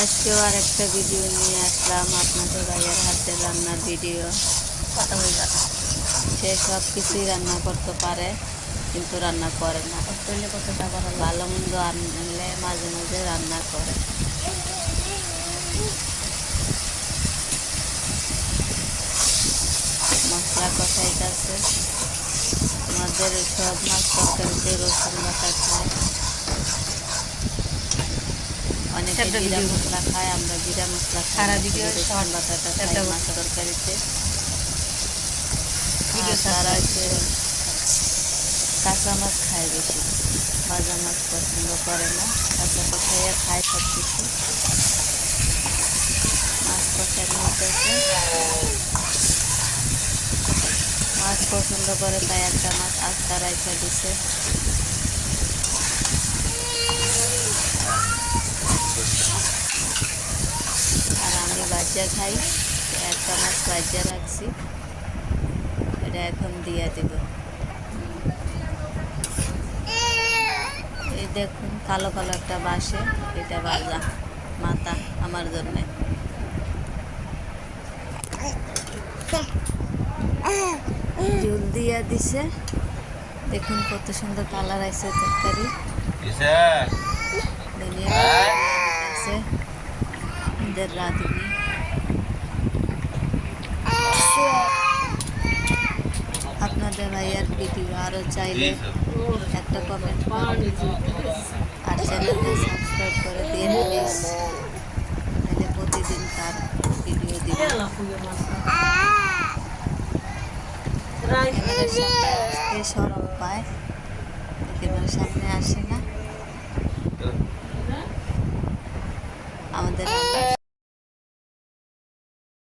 আজকেও আর একটা ভিডিও নিয়ে আসলাম আপনাদের ভাইয়ের হাতে রান্নার ভিডিও সে সব কিছুই রান্না করতে পারে কিন্তু রান্না করে না। ভালো মন্দ আনলে মাঝে মাঝে রান্না করে। মশলা কষাইতেছে আমাদের সব মাছ তরকারিতে রসুন বাটা খায় অনেকে একটা জিরা মশলা খায় আমরা জিরা মশলা খাই সারা না, video শুধু রসুন বাটাটা খাই মাছ তরকারিতে। তারা হচ্ছে কাঁচা মাছ খায় বেশি। ভাজা মাছ পছন্দ করে না কাঁচা কষাইয়া খায় সব কিছু মাছ কষার নিতেছে মাছ পছন্দ করে তাই একটা মাছ আস্তা রাইখা দিছে আর বাচ্চা খাই একটা মাছ বাচ্চা রাখছি। এটা এখন দিয়ে দেব। এই দেখুন কালো কালো একটা বাসে এটা বাজা মাথা আমার জন্যে। জল দিয়া দিছে। দেখুন কত সুন্দর কালার আছে তরকারি। আছে। আমাদের রাঁধুনি। আপনাদের ভাইয়ার ভিডিও আরও চাইলে একটা কমেন্ট আর চ্যানেলটা সাবস্ক্রাইব করে দিয়ে প্লিজ তাহলে প্রতিদিন তার ভিডিও দিবে। আসতে সরম পায় ক্যামেরার সামনে আসে না। আমাদের রান্না